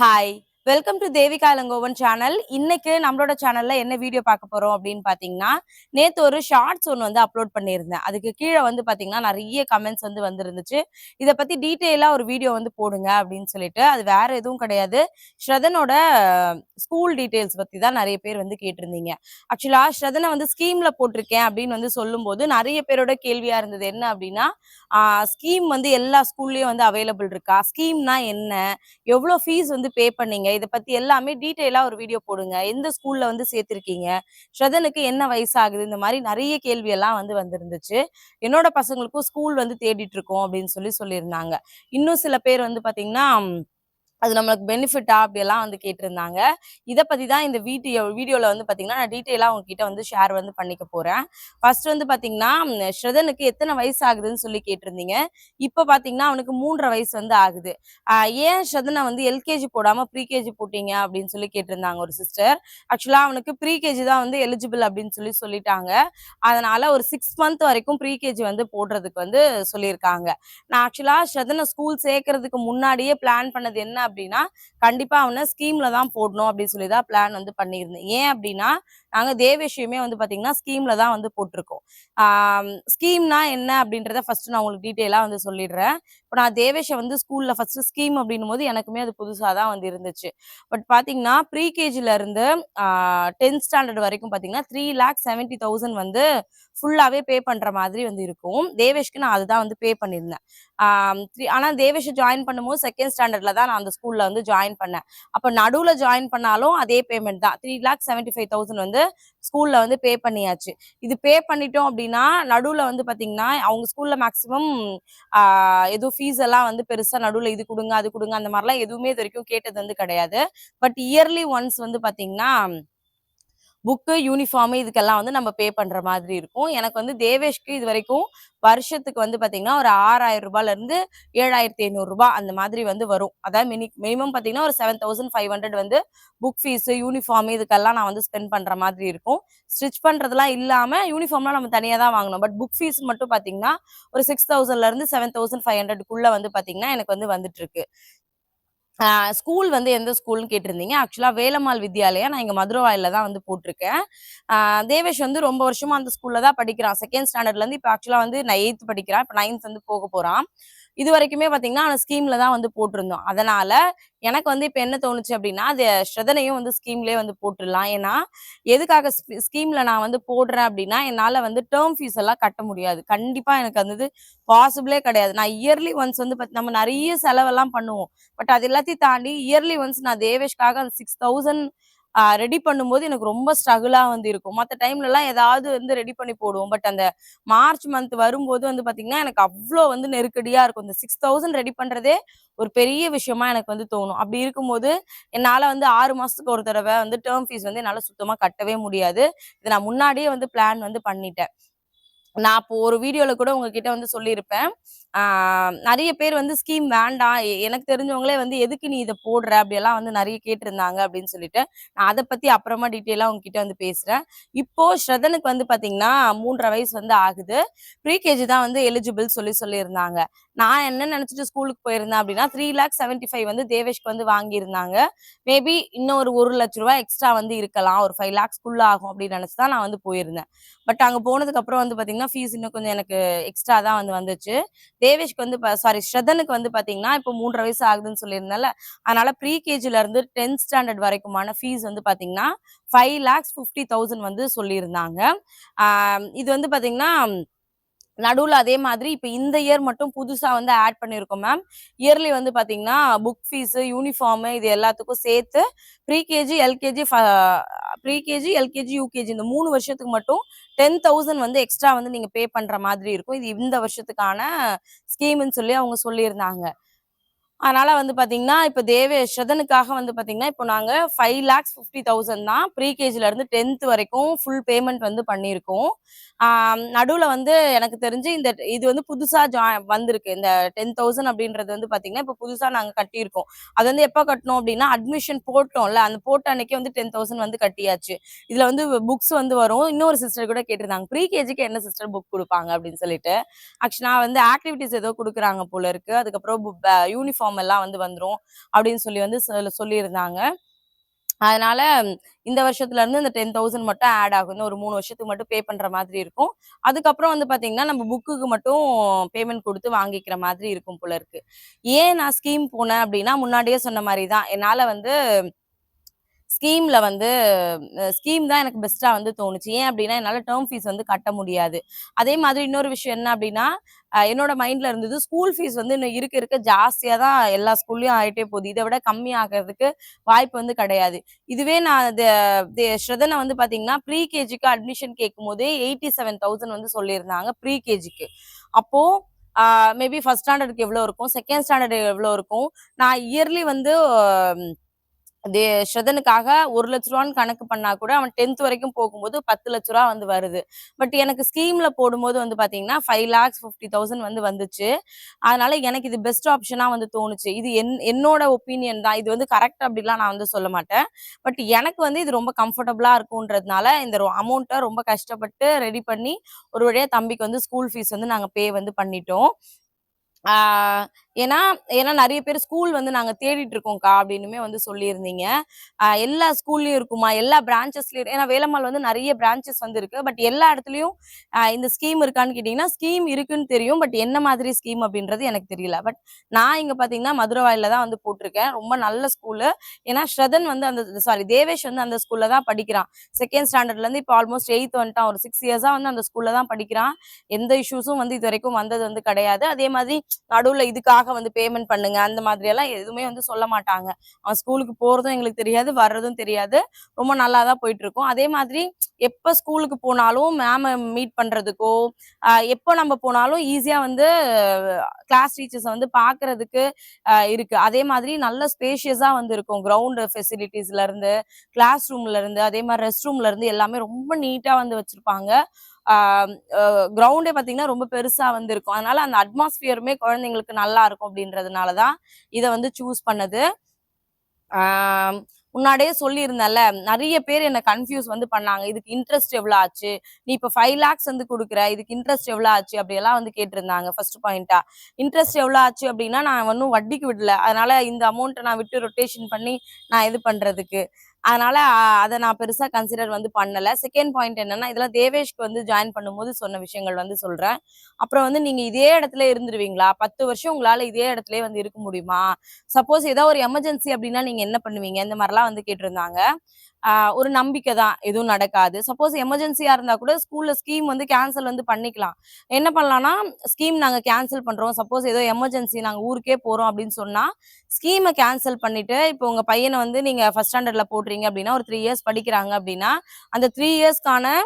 Hi. Welcome to Devika Elangovan channel இன்னைக்கு நம்மளோட சேனல்ல என்ன வீடியோ பார்க்க போறோம் அப்படின்னு பாத்தீங்கன்னா நேத்து ஒரு ஷார்ட்ஸ் ஒன்று வந்து அப்லோட் பண்ணியிருந்தேன். அதுக்கு கீழே வந்து பாத்தீங்கன்னா நிறைய கமெண்ட்ஸ் வந்து வந்திருந்துச்சு. இதை பத்தி டீட்டெயிலா ஒரு வீடியோ வந்து போடுங்க அப்படின்னு சொல்லிட்டு அது வேற எதுவும் கிடையாது. ஸ்ரதனோட ஸ்கூல் டீட்டெயில்ஸ் பத்தி தான் நிறைய பேர் வந்து கேட்டிருந்தீங்க. ஆக்சுவலா ஸ்ரதனை வந்து ஸ்கீம்ல போட்டிருக்கேன் அப்படின்னு வந்து சொல்லும்போது நிறைய பேரோட கேள்வியா இருந்தது என்ன அப்படின்னா ஸ்கீம் வந்து எல்லா ஸ்கூல்லயும் வந்து அவைலபிள் இருக்கா? ஸ்கீம்னா என்ன? எவ்வளோ ஃபீஸ் வந்து பே பண்ணீங்க? இதை பத்தி எல்லாமே டீட்டெயிலா ஒரு வீடியோ போடுங்க. எந்த ஸ்கூல்ல வந்து சேர்த்திருக்கீங்க? ஸ்ரதனுக்கு என்ன வயசாகுது? இந்த மாதிரி நிறைய கேள்வி எல்லாம் வந்து வந்திருந்துச்சு. என்னோட பசங்களுக்கும் ஸ்கூல் வந்து தேடிட்டு இருக்கோம் அப்படின்னு சொல்லி சொல்லியிருந்தாங்க. இன்னும் சில பேர் வந்து பாத்தீங்கன்னா அது நம்மளுக்கு பெனிஃபிட்டா அப்படியெல்லாம் வந்து கேட்டிருந்தாங்க. இதை பத்தி தான் இந்த வீடியோ வீடியோவில் வந்து பார்த்தீங்கன்னா நான் டீட்டெயிலாக உங்ககிட்ட வந்து ஷேர் வந்து பண்ணிக்க போறேன். ஃபர்ஸ்ட் வந்து பார்த்தீங்கன்னா ஸ்ரதனுக்கு எத்தனை வயசு ஆகுதுன்னு சொல்லி கேட்டிருந்தீங்க. இப்போ பார்த்தீங்கன்னா அவனுக்கு மூன்றரை வயசு வந்து ஆகுது. ஏன் ஸ்ரதனை வந்து எல்கேஜி போடாம ப்ரீகேஜி போட்டீங்க அப்படின்னு சொல்லி கேட்டிருந்தாங்க ஒரு சிஸ்டர் ஆக்சுவலாக அவனுக்கு ப்ரீகேஜி தான் வந்து எலிஜிபிள் அப்படின்னு சொல்லி சொல்லிட்டாங்க. அதனால ஒரு சிக்ஸ் மந்த் வரைக்கும் ப்ரீகேஜி வந்து போடுறதுக்கு வந்து சொல்லியிருக்காங்க. நான் ஆக்சுவலாக ஸ்ரதனை ஸ்கூல் சேர்க்கறதுக்கு முன்னாடியே பிளான் பண்ணது என்ன அப்படின்னா கண்டிப்பா அவனை ஸ்கீம்ல தான் போடணும் அப்படின்னு சொல்லி தான் பிளான் வந்து பண்ணியிருந்தேன். ஏன் அப்படின்னா நாங்க தேவேஷியுமே வந்து பாத்தீங்கன்னா ஸ்கீம்ல தான் வந்து போட்டிருக்கோம். ஸ்கீம்னா என்ன அப்படின்றத ஃபர்ஸ்ட் நான் உங்களுக்கு டீட்டெயிலா வந்து சொல்லிடுறேன். இப்போ நான் தேவேஷை வந்து ஸ்கூல்ல ஃபர்ஸ்ட் ஸ்கீம் அப்படின்னும் போது எனக்குமே அது புதுசா தான் வந்து இருந்துச்சு. பட் பாத்தீங்கன்னா ப்ரீ கேஜில இருந்து டென்த் ஸ்டாண்டர்ட் வரைக்கும் பாத்தீங்கன்னா த்ரீ லேக் செவன்டி தௌசண்ட் வந்து ஃபுல்லாவே பே பண்ற மாதிரி வந்து இருக்கும். தேவேஷ்க்கு நான் அதுதான் வந்து பே பண்ணியிருந்தேன். ஆனால் த்ரீ ஆனா ஜாயின் பண்ணும்போது செகண்ட் ஸ்டாண்டர்ட்ல தான் நான் அந்த ஸ்கூல்ல வந்து ஜாயின் பண்ணேன். அப்ப நடுவுல ஜாயின் பண்ணாலும் அதே பேமெண்ட் தான். Three lakh seventy five thousand வந்து ஸ்கூல்ல வந்து பே பண்ணியாச்சு. இது பே பண்ணிட்டோம் அப்படின்னா நடுவுல வந்து பாத்தீங்கன்னா அவங்க ஸ்கூல்ல மேக்சிமம் எதுவும் ஃபீஸ் எல்லாம் வந்து பெருசா நடுவுல இது கொடுங்க அது கொடுங்க அந்த மாதிரிலாம் எதுவுமே இது வரைக்கும் கேட்டது வந்து கிடையாது. பட் இயர்லி ஒன்ஸ் வந்து பாத்தீங்கன்னா புக்கு யூனிஃபார்மு இதுக்கெல்லாம் வந்து நம்ம பே பண்ற மாதிரி இருக்கும். எனக்கு வந்து தேவேஷ்க்கு இது வரைக்கும் வருஷத்துக்கு வந்து பாத்தீங்கன்னா ஒரு ஆறாயிரம் ரூபாயில இருந்து ஏழாயிரத்தி ஐநூறு ரூபாய் அந்த மாதிரி வந்து வரும். அதாவது மினி மினிமம் பாத்தீங்கன்னா ஒரு செவன் தௌசண்ட் ஃபைவ் ஹண்ட்ரட் வந்து புக் ஃபீஸு யூனிஃபார்ம் இதுக்கெல்லாம் நான் வந்து ஸ்பெண்ட் பண்ற மாதிரி இருக்கும். ஸ்டிச் பண்ணுறதுலாம் இல்லாம யூனிஃபார்ம்லாம் நம்ம தனியா தான் வாங்கணும். பட் புக் ஃபீஸ் மட்டும் பாத்தீங்கன்னா ஒரு சிக்ஸ் தௌசண்ட்ல இருந்து செவன் தௌசண்ட் ஃபைவ் ஹண்ட்ரட்குள்ள வந்து பாத்தீங்கன்னா எனக்கு வந்து வந்துட்டு இருக்கு. ஸ்கூல் வந்து எந்த ஸ்கூல்னு கேட்டிருந்தீங்க? ஆக்சுவலா வேலம்மாள் வித்யாலயா நான் இங்க மதுரவாயில தான் வந்து போட்டிருக்கேன். ஆஹ் தேவேஷ் வந்து ரொம்ப வருஷமா அந்த ஸ்கூல்ல தான் படிக்கிறான். செகண்ட் ஸ்டாண்டர்ட்ல இருந்து இப்போ ஆக்சுவலா வந்து நான் எயித்து படிக்கிறான். இப்போ நைன்த் வந்து போக போறான். இது வரைக்குமே பார்த்தீங்கன்னா அந்த ஸ்கீம்ல தான் வந்து போட்டிருந்தோம். அதனால எனக்கு வந்து இப்போ என்ன தோணுச்சு அப்படின்னா அது ஸ்ரதனையும் வந்து ஸ்கீம்லேயே வந்து போட்டுடலாம். ஏன்னா எதுக்காக ஸ்கீம்ல நான் வந்து போடுறேன் அப்படின்னா என்னால் வந்து டேர்ம் ஃபீஸ் எல்லாம் கட்ட முடியாது. கண்டிப்பாக எனக்கு வந்து பாசிபிளே கிடையாது. நான் இயர்லி ஒன்ஸ் வந்து பாத்தி- நம்ம நிறைய செலவெல்லாம் பண்ணுவோம். பட் அது எல்லாத்தையும் தாண்டி இயர்லி ஒன்ஸ் நான் தேவேஷ்காக அந்த சிக்ஸ் தௌசண்ட் ரெடி பண்ணும்போது எனக்கு ரொம்ப ஸ்ட்ரகிளா வந்து இருக்கும். மற்ற டைம்ல எல்லாம் ஏதாவது வந்து ரெடி பண்ணி போடுவோம். பட் அந்த மார்ச் மந்த் வரும்போது வந்து பார்த்தீங்கன்னா எனக்கு அவ்வளோ வந்து நெருக்கடியாக இருக்கும். இந்த சிக்ஸ் தௌசண்ட் ரெடி பண்ணுறதே ஒரு பெரிய விஷயமா எனக்கு வந்து தோணும். அப்படி இருக்கும்போது என்னால் வந்து ஆறு மாதத்துக்கு ஒரு தடவை வந்து டேர்ம் ஃபீஸ் வந்து என்னால் சுத்தமாக கட்டவே முடியாது. இதை நான் முன்னாடியே வந்து பிளான் வந்து பண்ணிட்டேன். நான் இப்போ ஒரு வீடியோவில் கூட உங்ககிட்ட வந்து சொல்லியிருப்பேன். நிறைய பேர் வந்து ஸ்கீம் வேண்டாம். எனக்கு தெரிஞ்சவங்களே வந்து எதுக்கு நீ இதை போடுற? அப்படியெல்லாம் வந்து நிறைய கேட்டிருந்தாங்க அப்படின்னு சொல்லிட்டு நான் அதை பற்றி அப்புறமா டீட்டெயிலாக உங்ககிட்ட வந்து பேசுகிறேன் இப்போ ஸ்ரதனுக்கு வந்து பார்த்தீங்கன்னா மூன்றரை வயசு வந்து ஆகுது. ப்ரீகேஜி தான் வந்து எலிஜிபிள் சொல்லி சொல்லியிருந்தாங்க. நான் என்ன நினச்சிட்டு ஸ்கூலுக்கு போயிருந்தேன் அப்படின்னா த்ரீ லேக் செவன்ட்டி ஃபைவ் வந்து தேவேஷ்க்கு வந்து வாங்கியிருந்தாங்க. மேபி இன்னும் ஒரு ஒரு லட்ச ரூபா எக்ஸ்ட்ரா வந்து இருக்கலாம். ஒரு ஃபைவ் லேக்ஸ்க்குள்ள ஆகும் அப்படின்னு நினச்சி தான் நான் வந்து போயிருந்தேன். பட் அங்கே போனதுக்கப்புறம் வந்து பார்த்தீங்கன்னா பாத்தீங்கன்னா ஃபீஸ் இன்னும் கொஞ்சம் எனக்கு எக்ஸ்ட்ரா தான் வந்து வந்துச்சு. தேவேஷ்க்கு வந்து சாரி ஸ்ரதனுக்கு வந்து பாத்தீங்கன்னா இப்போ மூன்றரை வயசு ஆகுதுன்னு சொல்லியிருந்தால அதனால ப்ரீ கேஜில இருந்து டென்த் ஸ்டாண்டர்ட் வரைக்குமான ஃபீஸ் வந்து பாத்தீங்கன்னா ஃபைவ் லேக்ஸ் ஃபிஃப்டி தௌசண்ட் வந்து சொல்லியிருந்தாங்க. இது வந்து பாத்தீங்கன்னா நடுவில் அதே மாதிரி இப்போ இந்த இயர் மட்டும் புதுசாக வந்து ஆட் பண்ணியிருக்கோம் மேம் இயர்லி வந்து பார்த்தீங்கன்னா புக் ஃபீஸு யூனிஃபார்மு இது எல்லாத்துக்கும் சேர்த்து pre KG LKG pre KG LKG UKG இந்த மூணு வருஷத்துக்கு மட்டும் டென் தௌசண்ட் வந்து எக்ஸ்ட்ரா வந்து நீங்கள் பே பண்ணுற மாதிரி இருக்கும். இது இந்த வருஷத்துக்கான ஸ்கீம்னு சொல்லி அவங்க சொல்லியிருந்தாங்க. அதனால வந்து பாத்தீங்கன்னா இப்ப தேவே ஸ்ரதனுக்காக வந்து பாத்தீங்கன்னா இப்போ நாங்க ஃபைவ் லேக்ஸ் ஃபிஃப்டி தௌசண்ட் தான் ப்ரீகேஜில இருந்து டென்த் வரைக்கும் ஃபுல் பேமெண்ட் வந்து பண்ணியிருக்கோம். நடுவில் நடுவுல வந்து எனக்கு தெரிஞ்சு இந்த இது வந்து புதுசா ஜா வந்திருக்கு. இந்த டென் தௌசண்ட் அப்படின்றது வந்து பாத்தீங்கன்னா இப்போ புதுசா நாங்க கட்டியிருக்கோம். அது வந்து எப்ப கட்டணும் அப்படின்னா அட்மிஷன் போட்டோம்ல அந்த போட்ட அன்னைக்கே வந்து டென் தௌசண்ட் வந்து கட்டியாச்சு. இதுல வந்து புக்ஸ் வந்து வரும். இன்னொரு சிஸ்டர் கூட கேட்டிருந்தாங்க ப்ரீ கேஜிக்கு என்ன சிஸ்டர் புக் கொடுப்பாங்க அப்படின்னு சொல்லிட்டு. ஆக்சுவலா வந்து ஆக்டிவிட்டிஸ் ஏதோ கொடுக்குறாங்க போல இருக்கு. அதுக்கப்புறம் யூனிஃபார்ம் ஃபார்ம் எல்லாம் வந்து வந்துடும் அப்படின்னு சொல்லி வந்து சொல்லியிருந்தாங்க. அதனால இந்த வருஷத்துல இருந்து இந்த டென் தௌசண்ட் மட்டும் ஆட் ஆகும். இன்னும் ஒரு மூணு வருஷத்துக்கு மட்டும் பே பண்ற மாதிரி இருக்கும். அதுக்கப்புறம் வந்து பாத்தீங்கன்னா நம்ம புக்குக்கு மட்டும் பேமெண்ட் கொடுத்து வாங்கிக்கிற மாதிரி இருக்கும் போல இருக்கு. ஏன் நான் ஸ்கீம் போனேன் அப்படின்னா முன்னாடியே சொன்ன மாதிரி தான் என்னால வந்து ஸ்கீமில் வந்து ஸ்கீம் தான் எனக்கு பெஸ்ட்டாக வந்து தோணுச்சு. ஏன் அப்படின்னா என்னால் டேர்ம் ஃபீஸ் வந்து கட்ட முடியாது. அதே மாதிரி இன்னொரு விஷயம் என்ன அப்படின்னா என்னோட மைண்டில் இருந்தது ஸ்கூல் ஃபீஸ் வந்து இன்னும் இருக்க இருக்க ஜாஸ்தியாக தான் எல்லா ஸ்கூல்லையும் ஆகிட்டே போகுது. இதை விட கம்மி ஆகிறதுக்கு வாய்ப்பு வந்து கிடையாது. இதுவே நான் த- ஸ்ரதனை வந்து பார்த்தீங்கன்னா ப்ரீ கேஜிக்கு அட்மிஷன் கேட்கும் போதே எயிட்டி செவன் தௌசண்ட் வந்து சொல்லியிருந்தாங்க ப்ரீ கேஜிக்கு அப்போது மேபி ஃபர்ஸ்ட் ஸ்டாண்டர்டுக்கு எவ்வளோ இருக்கும்? செகண்ட் ஸ்டாண்டர்டு எவ்வளோ இருக்கும்? நான் இயர்லி வந்து ஸ்ரதனுக்காக ஒரு லட்ச ரூபான்னு கணக்கு பண்ணா கூட அவன் டென்த் வரைக்கும் போகும்போது பத்து லட்ச ரூபா வந்து வருது. பட் எனக்கு ஸ்கீம்ல போடும்போது வந்து பாத்தீங்கன்னா ஃபைவ் லேக்ஸ் ஃபிஃப்டி தௌசண்ட் வந்து வந்துச்சு. அதனால எனக்கு இது பெஸ்ட் ஆப்ஷனா வந்து தோணுச்சு. இது என் என்னோட ஒப்பீனியன் தான். இது வந்து கரெக்ட் அப்படிலாம் நான் வந்து சொல்ல மாட்டேன். பட் எனக்கு வந்து இது ரொம்ப கம்ஃபர்டபுளா இருக்கும்ன்றதுனால இந்த அமௌண்ட்டை ரொம்ப கஷ்டப்பட்டு ரெடி பண்ணி ஒரு வழியா தம்பிக்கு வந்து ஸ்கூல் ஃபீஸ் வந்து நாங்க பே வந்து பண்ணிட்டோம். ஏன்னா ஏன்னா நிறைய பேர் ஸ்கூல் வந்து நாங்கள் தேடிட்டு இருக்கோம்க்கா அப்படின்னுமே வந்து சொல்லியிருந்தீங்க. எல்லா ஸ்கூல்லையும் இருக்குமா? எல்லா பிரான்ச்சஸ்லையும் ஏன்னா வேலம்மாள் வந்து நிறைய பிரான்ச்சஸ் வந்து இருக்கு. பட் எல்லா இடத்துலையும் இந்த ஸ்கீம் இருக்கான்னு கேட்டீங்கன்னா ஸ்கீம் இருக்குன்னு தெரியும். பட் என்ன மாதிரி ஸ்கீம் அப்படின்றது எனக்கு தெரியல. பட் நான் இங்கே பார்த்தீங்கன்னா மதுரவாயில தான் வந்து போட்டிருக்கேன். ரொம்ப நல்ல ஸ்கூலு ஏன்னா ஸ்ரதன் வந்து அந்த சாரி தேவேஷ் வந்து அந்த ஸ்கூல்ல தான் படிக்கிறான். செகண்ட் ஸ்டாண்டர்ட்லேருந்து இப்போ ஆல்மோஸ்ட் எயித் வந்துட்டான். ஒரு சிக்ஸ் இயர்ஸாக வந்து அந்த ஸ்கூல்ல தான் படிக்கிறான். எந்த இஷ்யூஸும் வந்து இது வரைக்கும் வந்தது வந்து கிடையாது. அதே மாதிரி நடுவுல இதுக்காக வந்து பேமெண்ட் பண்ணுங்க. அந்த மாதிரி எல்லாம் எதுவுமே வந்து சொல்ல மாட்டாங்க. அவன் ஸ்கூலுக்கு போறதும் எங்களுக்கு தெரியாது வர்றதும் தெரியாது. ரொம்ப நல்லா தான் போயிட்டு இருக்கும் அதே மாதிரி எப்ப ஸ்கூலுக்கு போனாலும் மேம மீட் பண்றதுக்கோ ஆஹ் எப்போ நம்ம போனாலும் ஈஸியா வந்து கிளாஸ் டீச்சர்ஸை வந்து பாக்குறதுக்கு இருக்கு. அதே மாதிரி நல்ல ஸ்பேஷியஸா வந்து இருக்கும். கிரவுண்ட் ஃபெசிலிட்டிஸ்ல இருந்து கிளாஸ் ரூம்ல இருந்து அதே மாதிரி ரெஸ்ட் ரூம்ல இருந்து எல்லாமே ரொம்ப நீட்டா வந்து வச்சிருப்பாங்க. கிரவுண்டே பார்த்தீங்கன்னா ரொம்ப பெருசாக வந்திருக்கும். அதனால அந்த அட்மாஸ்பியருமே குழந்தைங்களுக்கு நல்லா இருக்கும் அப்படின்றதுனாலதான் இதை வந்து சூஸ் பண்ணது. முன்னாடியே சொல்லியிருந்தேன்ல நிறைய பேர் என்னை கன்ஃபியூஸ் வந்து பண்ணாங்க. இதுக்கு இன்ட்ரெஸ்ட் எவ்வளோ ஆச்சு? நீ இப்போ ஃபைவ் லேக்ஸ் வந்து கொடுக்குற இதுக்கு இன்ட்ரெஸ்ட் எவ்வளோ ஆச்சு? அப்படியெல்லாம் வந்து கேட்டிருந்தாங்க ஃபர்ஸ்ட் பாயிண்டா இன்ட்ரெஸ்ட் எவ்வளோ ஆச்சு அப்படின்னா நான் ஒன்றும் வட்டிக்கு விடல. அதனால இந்த அமௌண்ட்டை நான் விட்டு ரொட்டேஷன் பண்ணி நான் இது பண்ணுறதுக்கு அதனால அதை நான் பெருசா கன்சிடர் வந்து பண்ணல. செகண்ட் பாயிண்ட் என்னன்னா இதெல்லாம் தேவேஷ்க்கு வந்து ஜாயின் பண்ணும்போது சொன்ன விஷயங்கள் வந்து சொல்றேன். அப்புறம் வந்து நீங்க இதே இடத்துல இருந்துருவீங்களா? பத்து வருஷம் உங்களால இதே இடத்துல வந்து இருக்க முடியுமா? சப்போஸ் ஏதாவது ஒரு எமர்ஜென்சி அப்படின்னா நீங்க என்ன பண்ணுவீங்க? இந்த மாதிரிலாம் வந்து கேட்டிருந்தாங்க. ஒரு நம்பிக்கை தான். எதுவும் நடக்காது. சப்போஸ் எமர்ஜென்சியா இருந்தா கூட ஸ்கூல்ல ஸ்கீம் வந்து கேன்சல் வந்து பண்ணிக்கலாம். என்ன பண்ணலாம்னா ஸ்கீம் நாங்க கேன்சல் பண்றோம். சப்போஸ் ஏதோ எமர்ஜென்சி நாங்க ஊருக்கே போறோம் அப்படின்னு சொன்னா ஸ்கீமை கேன்சல் பண்ணிட்டு இப்போ உங்க பையனை வந்து நீங்க ஃபர்ஸ்ட் ஸ்டாண்டர்ட்ல போடுறீங்க அப்படின்னா ஒரு த்ரீ இயர்ஸ் படிக்கிறாங்க அப்படின்னா அந்த த்ரீ இயர்ஸ்க்கான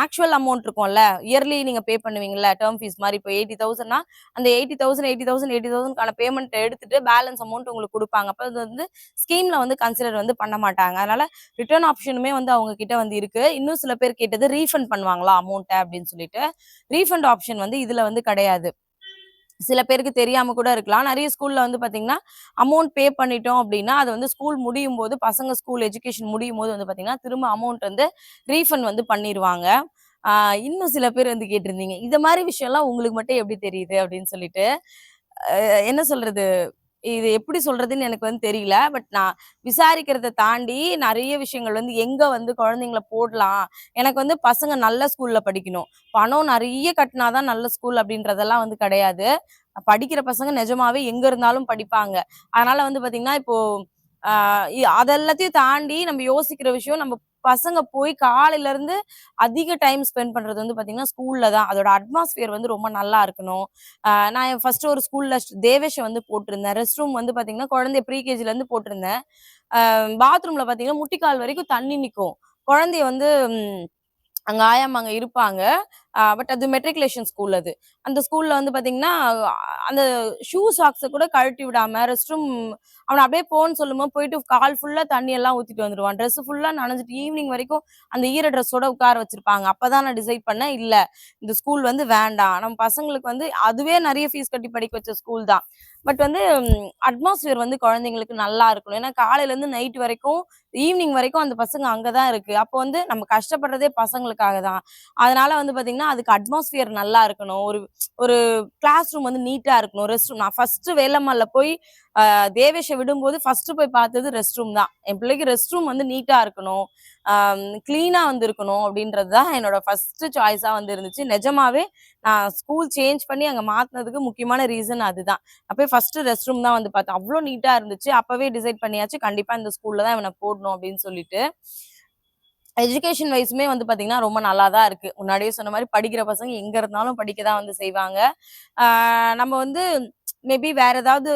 ஆக்சுவல் அமௌண்ட் இருக்கும்ல. இயர்லி நீங்க பே பண்ணுவீங்கல்ல டேர்ம் ஃபீஸ் மாதிரி. இப்போ எயிட்டி தௌசண்ட்னா அந்த eighty thousand eighty thousand eighty தௌசண்ட்கான payment எடுத்துட்டு பேலன்ஸ் அமௌண்ட் உங்களுக்கு கொடுப்பாங்க. அப்போ அது வந்து ஸ்கீம்ல வந்து கன்சிடர் வந்து பண்ண மாட்டாங்க. அதனால ரிட்டர்ன் ஆப்ஷனுமே வந்து அவங்க கிட்ட வந்து இருக்கு. இன்னும் சில பேர் கேட்டது ரீஃபண்ட் பண்ணுவாங்களா அமௌண்ட்டை அப்படின்னு சொல்லிட்டு. ரீஃபண்ட் ஆப்ஷன் வந்து இதுல வந்து கிடையாது. சில பேருக்கு தெரியாம கூட இருக்கலாம். நிறைய ஸ்கூல்ல வந்து பாத்தீங்கன்னா அமௌண்ட் பே பண்ணிட்டோம் அப்படின்னா அது வந்து ஸ்கூல் முடியும் போது பசங்க ஸ்கூல் எஜுகேஷன் முடியும் போது வந்து பாத்தீங்கன்னா திரும்ப அமௌண்ட் வந்து ரீஃபண்ட் வந்து பண்ணிடுவாங்க இன்னும் சில பேர் வந்து கேட்டிருந்தீங்க. இந்த மாதிரி விஷயம்லாம் உங்களுக்கு மட்டும் எப்படி தெரியுது அப்படின்னு சொல்லிட்டு என்ன சொல்றது? இது எப்படி சொல்றதுன்னு எனக்கு வந்து தெரியல. பட் நான் விசாரிக்கிறத தாண்டி நிறைய விஷயங்கள் வந்து எங்க வந்து குழந்தைங்கள போடலாம். எனக்கு வந்து பசங்க நல்ல ஸ்கூல்ல படிக்கணும். பணம் நிறைய கட்டினாதான் நல்ல ஸ்கூல் அப்படின்றதெல்லாம் வந்து கிடையாது. படிக்கிற பசங்க நிஜமாவே எங்க இருந்தாலும் படிப்பாங்க. அதனால வந்து பாத்தீங்கன்னா இப்போ ஆஹ் அதெல்லாத்தையும் தாண்டி நம்ம யோசிக்கிற விஷயம் நம்ம பசங்க போய் காலையில இருந்து அதிக டைம் ஸ்பெண்ட் பண்றது வந்து பாத்தீங்கன்னா ஸ்கூல்ல தான். அதோட அட்மாஸ்பியர் வந்து ரொம்ப நல்லா இருக்கணும். நான் ஃபர்ஸ்ட் ஒரு ஸ்கூல்ல தேவேஷ வந்து போட்டிருந்தேன். ரெஸ்ட் ரூம் வந்து பாத்தீங்கன்னா குழந்தைய ப்ரீகேஜில இருந்து போட்டிருந்தேன். பாத்ரூம்ல பாத்தீங்கன்னா முட்டிக்கால் வரைக்கும் தண்ணி நிற்கும் குழந்தைய வந்து அங்க ஆயாம்மா அங்க இருப்பாங்க. பட் அது மெட்ரிகுலேஷன் ஸ்கூல் அது. அந்த ஸ்கூல்ல வந்து பாத்தீங்கன்னா அந்த ஷூ சாக்ஸை கூட கழட்டி விடாம ரெஸ்ட் ரூம் அவனை அப்படியே போன்னு சொல்லும்போது போயிட்டு கால் ஃபுல்லா தண்ணி எல்லாம் ஊத்திட்டு வந்துடுவான் ட்ரெஸ் ஃபுல்லா நனைஞ்சிட்டு ஈவினிங் வரைக்கும் அந்த ஈர ட்ரெஸ்ஸோட உட்கார வச்சிருப்பாங்க. அப்பதான் நான் டிசைட் பண்ணேன் இல்ல இந்த ஸ்கூல் வந்து வேண்டாம். நம்ம பசங்களுக்கு வந்து அதுவே நிறைய ஃபீஸ் கட்டி படிக்க வச்ச ஸ்கூல் தான். பட் வந்து அட்மாஸ்பியர் வந்து குழந்தைங்களுக்கு நல்லா இருக்கணும். ஏன்னா காலையில இருந்து நைட் வரைக்கும் ஈவினிங் வரைக்கும் அந்த பசங்க அங்கதான் இருக்கு. அப்போ வந்து நம்ம கஷ்டப்படுறதே பசங்களுக்காக தான். அதனால வந்து பாத்தீங்கன்னா அப்படின்னா அதுக்கு அட்மாஸ்பியர் நல்லா இருக்கணும். ஒரு ஒரு கிளாஸ் ரூம் வந்து நீட்டா இருக்கணும். ரெஸ்ட் ரூம் நான் ஃபர்ஸ்ட் வேலம்மால போய் தேவேஷை விடும்போது ஃபர்ஸ்ட் போய் பார்த்தது ரெஸ்ட் ரூம் தான். என் பிள்ளைக்கு ரெஸ்ட் ரூம் வந்து நீட்டா இருக்கணும். கிளீனா வந்து இருக்கணும் அப்படின்றது தான் என்னோட ஃபர்ஸ்ட் சாய்ஸா வந்து இருந்துச்சு. நிஜமாவே நான் ஸ்கூல் சேஞ்ச் பண்ணி அங்க மாத்தினதுக்கு முக்கியமான ரீசன் அதுதான். அப்போ ஃபர்ஸ்ட் ரெஸ்ட் ரூம் தான் வந்து பார்த்தேன். அவ்வளோ நீட்டா இருந்துச்சு. அப்பவே டிசைட் பண்ணியாச்சு கண்டிப்பா இந்த ஸ்கூல்ல தான் இவனை போடணும் அப்படின்னு சொல்லிட்டு. எஜுகேஷன் வைஸுமே வந்து பார்த்தீங்கன்னா ரொம்ப நல்லா தான் இருக்கு. முன்னாடியே சொன்ன மாதிரி படிக்கிற பசங்க எங்க இருந்தாலும் படிக்க தான் வந்து செய்வாங்க. நம்ம வந்து மேபி வேற ஏதாவது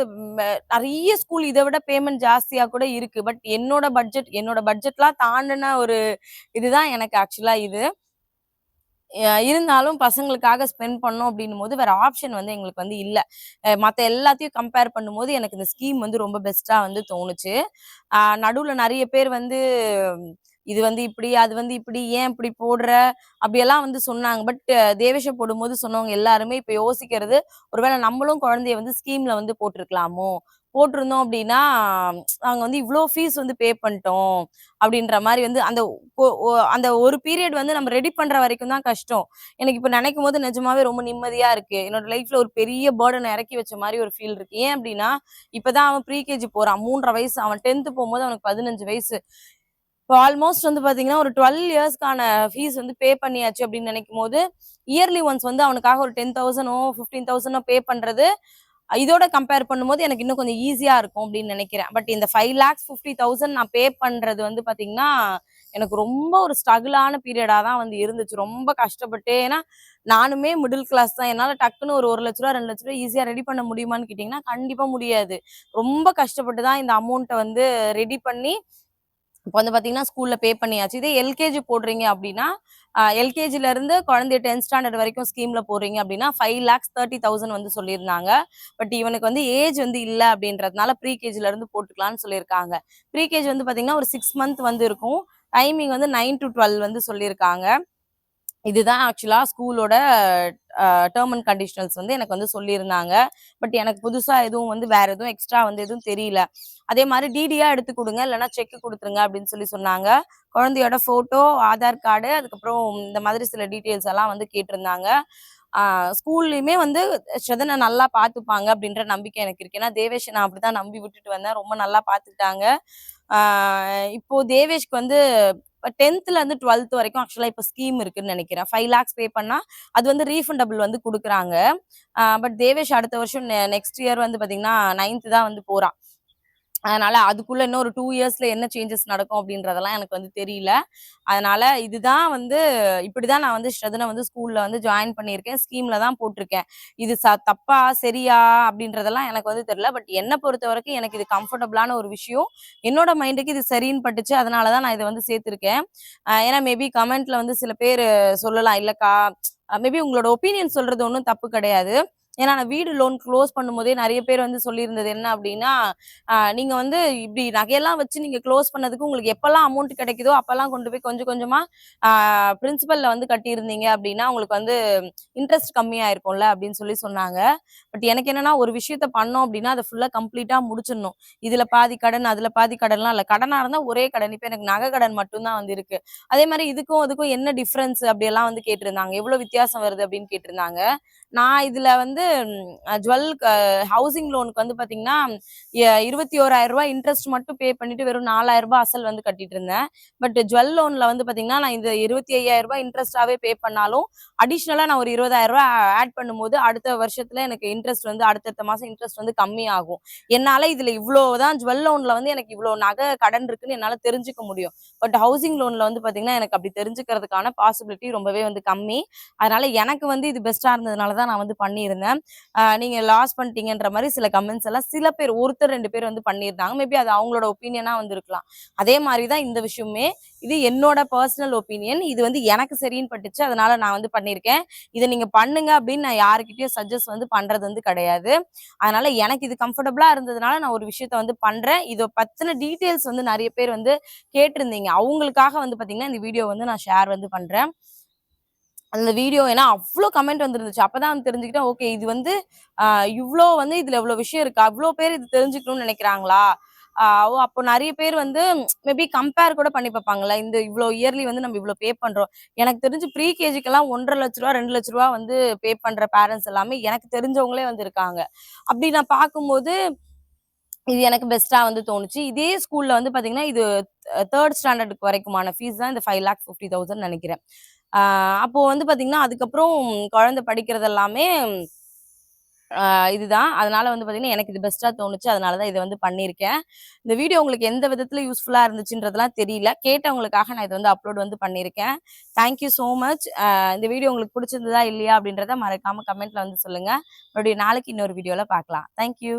நிறைய ஸ்கூல் இதை விட பேமெண்ட் ஜாஸ்தியா கூட இருக்கு. பட் என்னோட பட்ஜெட் என்னோட பட்ஜெட்லாம் தாண்டின ஒரு இதுதான் எனக்கு ஆக்சுவலா இது. இருந்தாலும் பசங்களுக்காக ஸ்பெண்ட் பண்ணோம் அப்படின்னும் போது வேற ஆப்ஷன் வந்து எங்களுக்கு வந்து இல்லை. மற்ற எல்லாத்தையும் கம்பேர் பண்ணும்போது எனக்கு இந்த ஸ்கீம் வந்து ரொம்ப பெஸ்ட்டாக வந்து தோணுச்சு. நடுவில் நிறைய பேர் வந்து இது வந்து இப்படி அது வந்து இப்படி ஏன் இப்படி போடுற? அப்படியெல்லாம் வந்து சொன்னாங்க. பட் தேவேஷம் போடும்போது சொன்னவங்க எல்லாருமே இப்போ யோசிக்கிறது ஒருவேளை நம்மளும் குழந்தைய வந்து ஸ்கீம்ல வந்து போட்டிருக்கலாமோ? போட்டிருந்தோம் அப்படின்னா நாங்க வந்து இவ்வளோ ஃபீஸ் வந்து பே பண்ணிட்டோம் அப்படின்ற மாதிரி வந்து அந்த அந்த ஒரு பீரியட் வந்து நம்ம ரெடி பண்ற வரைக்கும் தான் கஷ்டம். எனக்கு இப்போ நினைக்கும் போது நிஜமாவே ரொம்ப நிம்மதியா இருக்கு. என்னோட லைஃப்ல ஒரு பெரிய பேர்டனை இறக்கி வச்ச மாதிரி ஒரு ஃபீல் இருக்கு. ஏன் அப்படின்னா இப்பதான் அவன் ப்ரீகேஜி போறான். மூன்றரை வயசு அவன் டென்த் போகும்போது அவனுக்கு பதினஞ்சு வயசு. இப்போ ஆல்மோஸ்ட் வந்து பார்த்தீங்கன்னா ஒரு டுவெல் இயர்ஸ்க்கான ஃபீஸ் வந்து பே பண்ணியாச்சு அப்படின்னு நினைக்கும் போது இயர்லி ஒன்ஸ் வந்து அவனுக்காக ஒரு டென் தௌசண்டோ ஃபிஃப்டீன் தௌசண்டோ பே பண்ணுறது இதோட கம்பேர் பண்ணும்போது எனக்கு இன்னும் கொஞ்சம் ஈஸியாக இருக்கும் அப்படின்னு நினைக்கிறேன். பட் இந்த ஃபைவ் லேக்ஸ் ஃபிஃப்டி தௌசண்ட் நான் பே பண்ணுறது வந்து பார்த்தீங்கன்னா எனக்கு ரொம்ப ஒரு ஸ்ட்ரகிளான பீரியடாக தான் வந்து இருந்துச்சு. ரொம்ப கஷ்டப்பட்டு ஏன்னா நானுமே மிடில் கிளாஸ் தான். என்னால் டக்குன்னு ஒரு ஒரு லட்ச ரூபா ரெண்டு லட்ச ரூபா ஈஸியாக ரெடி பண்ண முடியுமான்னு கேட்டிங்கன்னா கண்டிப்பாக முடியாது. ரொம்ப கஷ்டப்பட்டு தான் இந்த அமௌண்ட்டை வந்து ரெடி பண்ணி இப்போ வந்து பார்த்தீங்கன்னா ஸ்கூலில் பே பண்ணியாச்சு. இதே எல்கேஜி போடுறீங்க அப்படின்னா எல்கேஜில இருந்து குழந்தைய டென்த் ஸ்டாண்டர்ட் வரைக்கும் ஸ்கீமில் போடுறீங்க அப்படின்னா ஃபைவ் லேக்ஸ் தேர்ட்டி தௌசண்ட் வந்து சொல்லியிருந்தாங்க. பட் இவனுக்கு வந்து ஏஜ் வந்து இல்லை அப்படின்றதுனால ப்ரீ இருந்து போட்டுக்கலாம்னு சொல்லியிருக்காங்க. ப்ரீ கேஜி வந்து பார்த்தீங்கன்னா ஒரு சிக்ஸ் மந்த் வந்து இருக்கும். டைமிங் வந்து நைன் டு டுவெல் வந்து சொல்லியிருக்காங்க. இதுதான் ஆக்சுவலாக ஸ்கூலோட டேர்ம் அண்ட் கண்டிஷனல்ஸ் வந்து எனக்கு வந்து சொல்லியிருந்தாங்க. பட் எனக்கு புதுசாக எதுவும் வந்து வேற எதுவும் எக்ஸ்ட்ரா வந்து எதுவும் தெரியல. அதே மாதிரி டிடியா எடுத்து கொடுங்க இல்லைன்னா செக் கொடுத்துருங்க அப்படின்னு சொல்லி சொன்னாங்க. குழந்தையோட ஃபோட்டோ ஆதார் கார்டு அதுக்கப்புறம் இந்த மாதிரி சில டீட்டெயில்ஸ் எல்லாம் வந்து கேட்டிருந்தாங்க. ஸ்கூல்லையுமே வந்து ஸ்ரதனை நல்லா பார்த்துப்பாங்க அப்படின்ற நம்பிக்கை எனக்கு இருக்கு. ஏன்னா தேவேஷை நான் அப்படிதான் நம்பி விட்டுட்டு வந்தேன். ரொம்ப நல்லா பார்த்துக்கிட்டாங்க. இப்போ தேவேஷ்க்கு வந்து டென்த்ல இருந்து டுவெல்த் வரைக்கும் ஆக்சுவலாக இப்போ ஸ்கீம் இருக்குன்னு நினைக்கிறேன். ஃபைவ் லேக்ஸ் பே பண்ணால் அது வந்து ரீஃபண்டபிள் வந்து கொடுக்குறாங்க. பட் தேவேஷ் அடுத்த வருஷம் நெக்ஸ்ட் இயர் வந்து பார்த்தீங்கன்னா நைன்த்து தான் வந்து போகிறான் அதனால அதுக்குள்ள இன்னும் ஒரு டூ இயர்ஸ்ல என்ன சேஞ்சஸ் நடக்கும் அப்படின்றதெல்லாம் எனக்கு வந்து தெரியல. அதனால இதுதான் வந்து இப்படிதான் நான் வந்து ஸ்ரதனை வந்து ஸ்கூல்ல வந்து ஜாயின் பண்ணியிருக்கேன். ஸ்கீம்ல தான் போட்டிருக்கேன். இது ச தப்பா சரியா அப்படின்றதெல்லாம் எனக்கு வந்து தெரியல. பட் என்னை பொறுத்த வரைக்கும் எனக்கு இது கம்ஃபர்டபுளான ஒரு விஷயம். என்னோட மைண்டுக்கு இது சரின்னு பட்டுச்சு. அதனாலதான் நான் இதை வந்து சேர்த்திருக்கேன். ஏன்னா மேபி கமெண்ட்ல வந்து சில பேர் சொல்லலாம். இல்லக்கா மேபி உங்களோட ஒப்பீனியன் சொல்றது ஒன்றும் தப்பு கிடையாது. ஏன்னா நான் வீடு லோன் க்ளோஸ் பண்ணும்போதே நிறைய பேர் வந்து சொல்லியிருந்தது என்ன அப்படின்னா நீங்க வந்து இப்படி நகையெல்லாம் வச்சு நீங்க க்ளோஸ் பண்ணதுக்கு உங்களுக்கு எப்பெல்லாம் அமௌண்ட் கிடைக்குதோ அப்பெல்லாம் கொண்டு போய் கொஞ்சம் கொஞ்சமா பிரின்சிபல்ல வந்து கட்டியிருந்தீங்க அப்படின்னா உங்களுக்கு வந்து இன்ட்ரெஸ்ட் கம்மியா இருக்கும்ல அப்படின்னு சொல்லி சொன்னாங்க. பட் எனக்கு என்னன்னா ஒரு விஷயத்த பண்ணோம் அப்படின்னா அதை ஃபுல்லா கம்ப்ளீட்டா முடிச்சிடணும். இதுல பாதி கடன் அதுல பாதி கடன்லாம் இல்ல. கடனா இருந்தா ஒரே கடன். இப்ப எனக்கு நகை கடன் மட்டும்தான் வந்து இருக்கு. அதே மாதிரி இதுக்கும் அதுக்கும் என்ன டிஃபரன்ஸ் அப்படியெல்லாம் வந்து கேட்டிருந்தாங்க. எவ்வளவு வித்தியாசம் வருது அப்படின்னு கேட்டிருந்தாங்க. நான் இதுல வந்து ஜுவல் ஹவுசிங் லோனுக்கு வந்து பார்த்தீங்கன்னா இருபத்தி ஓராயிரம் ரூபாய் இன்ட்ரெஸ்ட் மட்டும் பே பண்ணிட்டு வெறும் நாலாயிரம் ரூபாய் அசல் வந்து கட்டிட்டு இருந்தேன் பட் ஜுவல் லோன்ல வந்து பார்த்தீங்கன்னா நான் இந்த இருபத்தி ஐயாயிரம் ரூபாய் இன்ட்ரெஸ்டாவே பே பண்ணாலும் அடிஷ்னலாக நான் ஒரு இருபதாயிரம் ரூபாய் ஆட் பண்ணும்போது அடுத்த வருஷத்துல எனக்கு இன்ட்ரெஸ்ட் வந்து அடுத்தடுத்த மாசம் இன்ட்ரெஸ்ட் வந்து கம்மியாகும். என்னால் என்னால இதுல இவ்வளவுதான் ஜுவல் லோன்ல வந்து எனக்கு இவ்வளவு நகை கடன் இருக்குன்னு என்னால தெரிஞ்சுக்க முடியும். பட் ஹவுசிங் லோன்ல வந்து பாத்தீங்கன்னா எனக்கு அப்படி தெரிஞ்சுக்கிறதுக்கான பாசிபிலிட்டி ரொம்பவே வந்து கம்மி. அதனால எனக்கு வந்து இது பெஸ்டா இருந்ததுனால தான் நான் வந்து பண்ணியிருந்தேன். ஆஹ் நீங்க லாஸ் பண்ணிட்டீங்கன்ற மாதிரி சில கமெண்ட்ஸ் எல்லாம் சில பேர் ஒருத்தர் ரெண்டு பேர் வந்து பண்ணியிருந்தாங்க. மேபி அது அவங்களோட ஒப்பீனியனாக வந்திருக்கலாம். அதே மாதிரி தான் இந்த விஷயமே. இது என்னோட பர்சனல் ஒப்பீனியன் இது வந்து எனக்கு சரின்னு பட்டுச்சு. அதனால நான் வந்து பண்ணியிருக்கேன். இதை நீங்கள் பண்ணுங்க அப்படின்னு நான் யாருக்கிட்டயும் சஜஸ்ட் வந்து பண்றது வந்து கிடையாது. அதனால எனக்கு இது கம்ஃபர்டபுளாக இருந்ததுனால நான் ஒரு விஷயத்த வந்து பண்றேன். இதை பற்றின டீட்டெயில்ஸ் வந்து நிறைய பேர் வந்து கேட்டிருந்தீங்க. அவங்களுக்காக வந்து பார்த்தீங்கன்னா இந்த வீடியோ வந்து நான் ஷேர் வந்து பண்ணுறேன் அந்த வீடியோ ஏன்னா அவ்வளோ கமெண்ட் வந்துருந்துச்சு. அப்பதான் வந்து தெரிஞ்சுக்கிட்டேன் ஓகே இது வந்து இவ்வளோ வந்து இதுல இவ்வளோ விஷயம் இருக்கு? அவ்வளோ பேர் இது தெரிஞ்சுக்கணும்னு நினைக்கிறாங்களா? ஓ அப்போ நிறைய பேர் வந்து மேபி கம்பேர் கூட பண்ணி பார்ப்பாங்கல்ல இந்த இவ்வளோ இயர்லி வந்து நம்ம இவ்வளோ பே பண்றோம். எனக்கு தெரிஞ்சு ப்ரீ கேஜிக்கெல்லாம் ஒன்றரை லட்ச ரூபா ரெண்டு லட்ச ரூபா வந்து பே பண்ற பேரண்ட்ஸ் எல்லாமே எனக்கு தெரிஞ்சவங்களே வந்து இருக்காங்க. அப்படி நான் பார்க்கும்போது இது எனக்கு பெஸ்ட்டாக வந்து தோணுச்சு. இதே ஸ்கூல்ல வந்து பாத்தீங்கன்னா இது தேர்ட் ஸ்டாண்டர்டுக்கு வரைக்குமான ஃபீஸ் தான் இந்த ஃபைவ் லேக் ஃபிஃப்டி தௌசண்ட் நினைக்கிறேன். அப்போது அப்போ வந்து பாத்தீங்கன்னா அதுக்கப்புறம் குழந்தை படிக்கிறது எல்லாமே இதுதான். அதனால வந்து பார்த்தீங்கன்னா எனக்கு இது பெஸ்ட்டாக தோணுச்சு. அதனால தான் இதை வந்து பண்ணியிருக்கேன். இந்த வீடியோ உங்களுக்கு எந்த விதத்தில் யூஸ்ஃபுல்லாக இருந்துச்சுன்றதுலாம் தெரியல. கேட்டவங்களுக்காக நான் இதை வந்து அப்லோட் வந்து பண்ணியிருக்கேன். தேங்க்யூ ஸோ மச் இந்த வீடியோ உங்களுக்கு பிடிச்சிருந்ததா இல்லையா அப்படின்றத மறக்காம கமெண்ட்டில் வந்து சொல்லுங்கள் மறுபடியும் நாளைக்கு இன்னொரு வீடியோவில் பார்க்கலாம். தேங்க்யூ